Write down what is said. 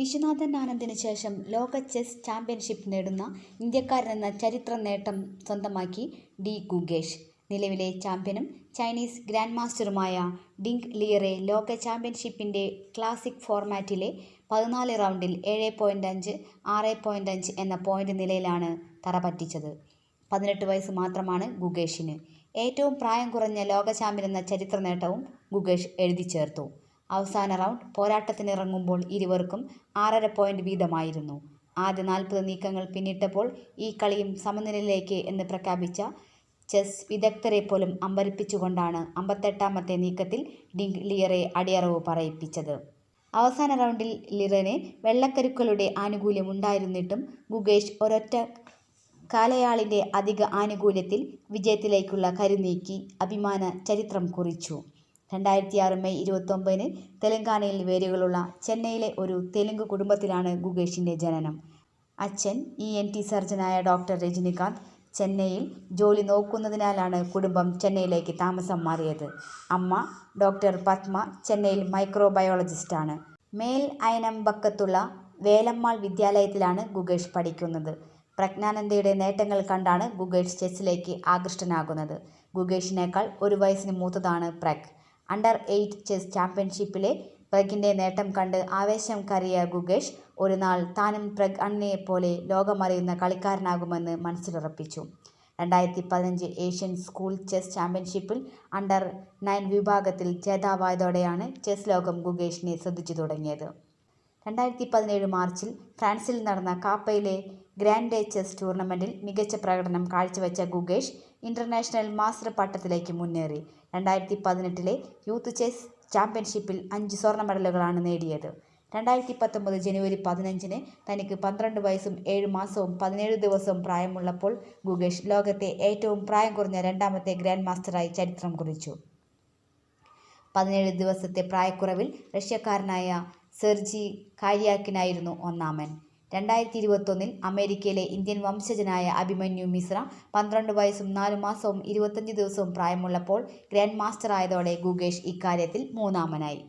വിശ്വനാഥൻ ആനന്ദിന് ശേഷം ലോക chess championship നേടുന്ന ഇന്ത്യക്കാരനെന്ന ചരിത്ര നേട്ടം സ്വന്തമാക്കി ഡി ഗുഗേഷ്. നിലവിലെ ചാമ്പ്യനും ചൈനീസ് ഗ്രാൻഡ് മാസ്റ്ററുമായ ഡിങ് ലിയറെ ലോക ചാമ്പ്യൻഷിപ്പിന്റെ ക്ലാസിക് ഫോർമാറ്റിലെ പതിനാല് റൗണ്ടിൽ ഏഴ് പോയിന്റ് അഞ്ച്, ആറ് പോയിന്റ് അഞ്ച് എന്ന പോയിന്റ് നിലയിലാണ് തറ പറ്റിച്ചത്. പതിനെട്ട് വയസ്സ് മാത്രമാണ് ഗുഗേഷിന്. ഏറ്റവും പ്രായം കുറഞ്ഞ ലോക ചാമ്പ്യൻ എന്ന ചരിത്ര നേട്ടവും ഗുകേഷ് എഴുതിച്ചേർത്തു. അവസാന റൗണ്ട് പോരാട്ടത്തിനിറങ്ങുമ്പോൾ ഇരുവർക്കും ആറര പോയിന്റ് വീതമായിരുന്നു. ആദ്യ നാൽപ്പത് നീക്കങ്ങൾ പിന്നിട്ടപ്പോൾ ഈ കളിയും സമനിലയിലേക്ക് എന്ന് പ്രഖ്യാപിച്ച ചെസ് വിദഗ്ധരെ പോലും അമ്പരിപ്പിച്ചുകൊണ്ടാണ് അമ്പത്തെട്ടാമത്തെ നീക്കത്തിൽ ഡിങ് ലിയറെ അടിയറവ് പറയിപ്പിച്ചത്. അവസാന റൗണ്ടിൽ ലിറന് വെള്ളക്കരുക്കളുടെ ആനുകൂല്യം ഉണ്ടായിരുന്നിട്ടും ഗുഗേഷ് ഒരൊറ്റ കാലയാളിന്റെ അധിക ആനുകൂല്യത്തിൽ വിജയത്തിലേക്കുള്ള കരുനീക്കി അഭിമാന ചരിത്രം കുറിച്ചു. രണ്ടായിരത്തിയാറ് മെയ് ഇരുപത്തൊമ്പതിന് തെലങ്കാനയിൽ വേരുകളുള്ള ചെന്നൈയിലെ ഒരു തെലുങ്ക് കുടുംബത്തിലാണ് ഗുകേഷിന്റെ ജനനം. അച്ഛൻ ഇ. എൻ. ടി സർജനായ ഡോക്ടർ രജനികാന്ത് ചെന്നൈയിൽ ജോലി നോക്കുന്നതിനാലാണ് കുടുംബം ചെന്നൈയിലേക്ക് താമസം മാറിയത്. അമ്മ ഡോക്ടർ പത്മ ചെന്നൈയിൽ മൈക്രോ ബയോളജിസ്റ്റാണ്. മേൽ അയനമ്പക്കത്തുള്ള വേലമ്മാൾ വിദ്യാലയത്തിലാണ് ഗുകേഷ് പഠിക്കുന്നത്. പ്രജ്ഞാനന്ദയുടെ നേട്ടങ്ങൾ കണ്ടാണ് ഗുഗേഷ് ചെസ്സിലേക്ക് ആകൃഷ്ടനാകുന്നത്. ഗുകേഷിനേക്കാൾ ഒരു വയസ്സിന് മൂത്തതാണ് പ്രഗ്. അണ്ടർ എയ്റ്റ് ചെസ് ചാമ്പ്യൻഷിപ്പിലെ പ്രഗിന്റെ നേട്ടം കണ്ട് ആവേശം കറിയ ഗുഗേഷ് ഒരു നാൾ താനും പ്രഗ് അണ്ണനെപ്പോലെ ലോകമറിയുന്ന കളിക്കാരനാകുമെന്ന് മനസ്സിലുറപ്പിച്ചു. രണ്ടായിരത്തി പതിനഞ്ച് ഏഷ്യൻ സ്കൂൾ ചെസ് ചാമ്പ്യൻഷിപ്പിൽ അണ്ടർ നയൻ വിഭാഗത്തിൽ ജേതാവായതോടെയാണ് ചെസ് ലോകം ഗുഗേഷിനെ ശ്രദ്ധിച്ചു തുടങ്ങിയത്. രണ്ടായിരത്തി പതിനേഴ് മാർച്ചിൽ ഫ്രാൻസിൽ നടന്ന കാപ്പയിലെ ഗ്രാൻഡ് ചെസ് ടൂർണമെന്റിൽ മികച്ച പ്രകടനം കാഴ്ചവെച്ച ഗുഗേഷ് ഇന്റർനാഷണൽ മാസ്റ്റർ പട്ടത്തിലേക്ക് മുന്നേറി. രണ്ടായിരത്തി പതിനെട്ടിലെ യൂത്ത് ചെസ് ചാമ്പ്യൻഷിപ്പിൽ അഞ്ച് സ്വർണ മെഡലുകളാണ് നേടിയത്. രണ്ടായിരത്തി പത്തൊമ്പത് ജനുവരി പതിനഞ്ചിന് തനിക്ക് പന്ത്രണ്ട് വയസ്സും ഏഴ് മാസവും പതിനേഴ് ദിവസവും പ്രായമുള്ളപ്പോൾ ഗുഗേഷ് ലോകത്തെ ഏറ്റവും പ്രായം കുറഞ്ഞ രണ്ടാമത്തെ ഗ്രാൻഡ് മാസ്റ്ററായി ചരിത്രം കുറിച്ചു. പതിനേഴ് ദിവസത്തെ പ്രായക്കുറവിൽ റഷ്യക്കാരനായ സെർജി കാര്യാക്കിനായിരുന്നു ഒന്നാമൻ. രണ്ടായിരത്തി ഇരുപത്തൊന്നിൽ അമേരിക്കയിലെ ഇന്ത്യൻ വംശജനായ അഭിമന്യു മിശ്ര പന്ത്രണ്ട് വയസ്സും നാലു മാസവും ഇരുപത്തഞ്ച് ദിവസവും പ്രായമുള്ളപ്പോൾ ഗ്രാൻഡ് മാസ്റ്ററായതോടെ ഗുകേഷ് ഇക്കാര്യത്തിൽ മൂന്നാമനായി.